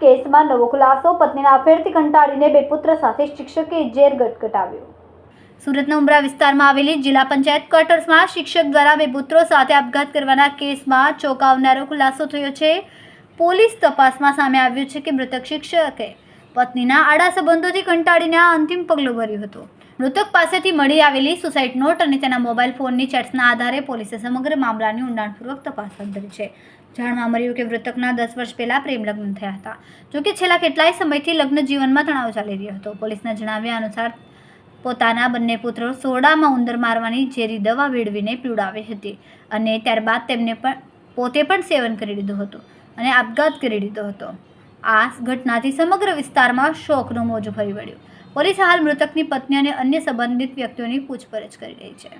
કેસમાં નવો ખુલાસો પત્નીના અફેરથી કંટાળીને બે પુત્ર સાથે શિક્ષકે ઝેર ગટગટાવ્યો. સુરતના ઉમરા વિસ્તારમાં આવેલી જિલ્લા પંચાયત ક્વાર્ટર્સમાં શિક્ષક દ્વારા બે પુત્રો સાથે આપઘાત કરવાના કેસમાં ચોંકાવનારો ખુલાસો થયો છે. પોલીસ તપાસમાં સામે આવ્યું છે કે મૃતક શિક્ષકે પત્નીના આડા સંબંધોથી કંટાળીને આ અંતિમ પગલું ભર્યું હતું. મૃતક પાસેથી મળી આવેલી સુસાઇડ નોટ અને તેના મોબાઈલ ફોનની ચેટ્સના આધારે પોલીસે સમગ્ર મામલાની ઊંડાણપૂર્વક તપાસ હાથ ધરી છે. જાણવા મળ્યું કે મૃતકના દસ વર્ષ પહેલાં પ્રેમ લગ્ન થયા હતા. જોકે છેલ્લા કેટલાય સમયથી લગ્ન જીવનમાં તણાવ ચાલી રહ્યો હતો. પોલીસના જણાવ્યા અનુસાર પોતાના બંને પુત્રો સોડામાં ઉંદર મારવાની ઝેરી દવા વેડવીને પીવડાવી હતી અને ત્યારબાદ તેમને પણ પોતે પણ સેવન કરી લીધું હતું અને આપઘાત કરી લીધો હતો. આ ઘટનાથી સમગ્ર વિસ્તારમાં શોકનું મોજું ફરી વળ્યું. પોલીસે હાલ મૃતકની પત્ની અને અન્ય સંબંધિત વ્યક્તિઓની પૂછપરછ કરી રહી છે.